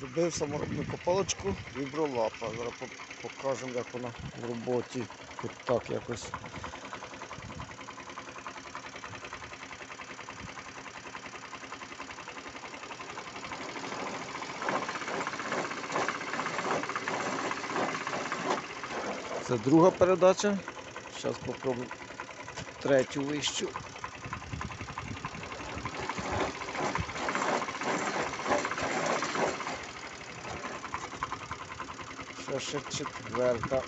Зробив саморобну копалочку вібролапа. Зараз покажемо, як вона в роботі. Тут так якось. Це друга передача. Зараз попробуємо третю вищу. Ще четверта.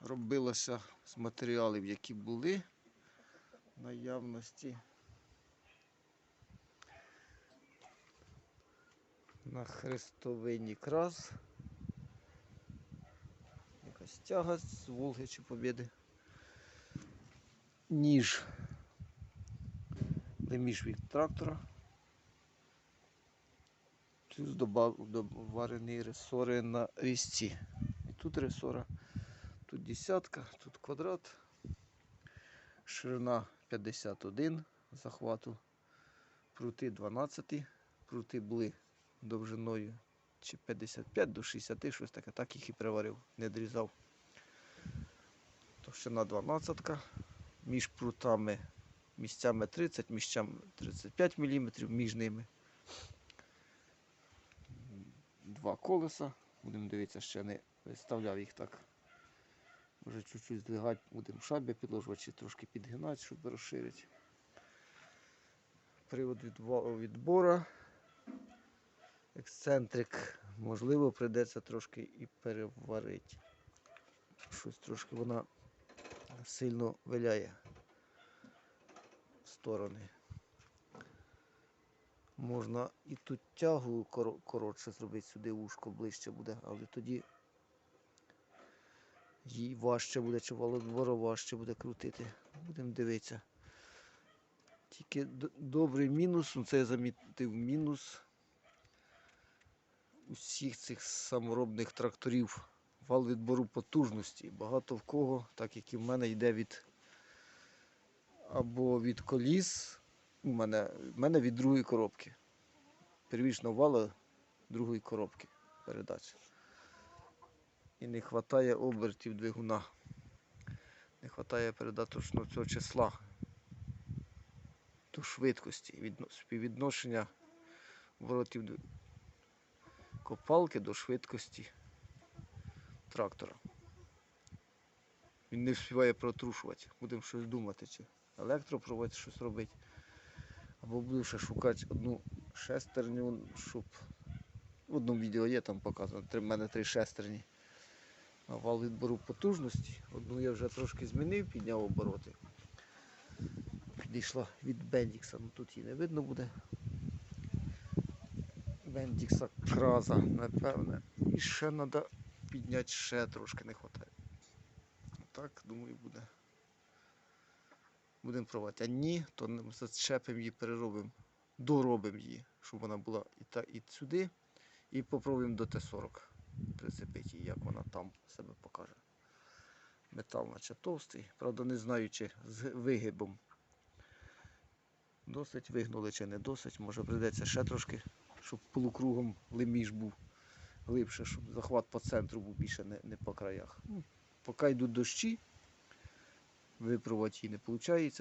Робилося з матеріалів, які були наявності. На хрестовині крас. Якась тяга з Волги чи Побєди. Ніж. Леміш від трактора. Плюс доварені ресори на різці. І тут ресора, тут десятка, тут квадрат. Ширина 51 захвату. Прути 12, прути були довжиною чи 55 до 60, щось таке, так їх і приварив, не дрізав. Товщина 12, між прутами місцями 30, місцями 35 мм, між ними. Два колеса. Будемо дивитися, ще не виставляв їх так. Може чуть-чуть здвигати, будемо шабі підложувати трошки підгинати, щоб розширити. Привод відбо- відбора ексцентрик, можливо, прийдеться трошки і переварити. Щось трошки вона сильно виляє в сторони. Можна і тут тягу коротше зробити, сюди вушко ближче буде, але тоді їй важче буде, чи володворо важче буде крутити. Будемо дивитися. Тільки добрий мінус, ну це я замітив мінус усіх цих саморобних тракторів вал відбору потужності. Багато в кого, так як і в мене, йде від або від коліс, у мене, в мене від другої коробки. Первічного вала другої коробки передач. І не вистачає обертів двигуна. Не вистачає передаточного цього числа до швидкості, відно- співвідношення оборотів дви- копалки до швидкості трактора. Він не встигає протрушувати. Будемо щось думати, чи електропровод щось робити. Або буду ще шукати одну шестерню, щоб в одному відео є там показано. В мене три шестерні. На вал відбору потужності. Одну я вже трошки змінив, підняв обороти. Підійшла від Бендікса, ну тут її не видно буде. Бендікса краза, напевне. І ще треба підняти ще трошки не вистачає. Так, думаю, буде. Будемо пробувати. А ні, то зачепимо її, переробимо, доробимо її, щоб вона була і, та, і сюди. І попробуємо до Т-40 прицепити її, як вона там себе покаже. Метал наче товстий, правда не знаю, чи з вигибом. Досить вигнули чи не досить. Може прийдеться ще трошки щоб полукругом леміш був глибше, щоб захват по центру був більше, не, не по краях. Ну, поки йдуть дощі, випробувати її не виходить.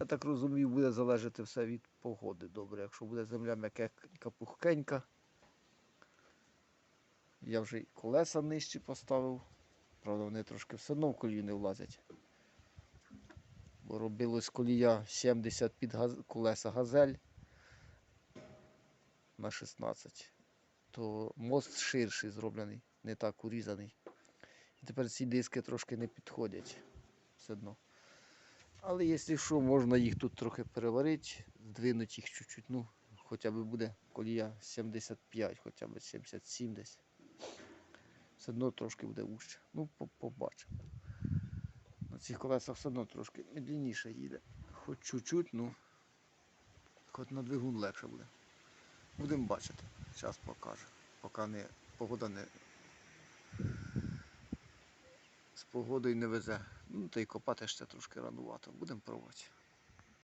Я так розумію, буде залежати все від погоди добре. Якщо буде земля м'якенька, пухкенька. Я вже й колеса нижчі поставив. Правда, вони трошки все одно в колію не влазять. Бо робилось колія 70 під газ... колеса газель на 16, то мост ширший зроблений, не так урізаний. І тепер ці диски трошки не підходять все одно. Але якщо що, можна їх тут трохи переварити, здвинути їх чуть-чуть, ну, хоча б буде колія 75, хоча б 77 десь. Все одно трошки буде вужче. Ну, побачимо. На цих колесах все одно трошки медленніше їде. Хоч чуть-чуть, ну Хоч на двигун легше буде. Будемо бачити. Зараз покаже. Поки не, погода не. З погодою не везе. Ну, та й копати ще трошки ранувато. Будемо пробувати.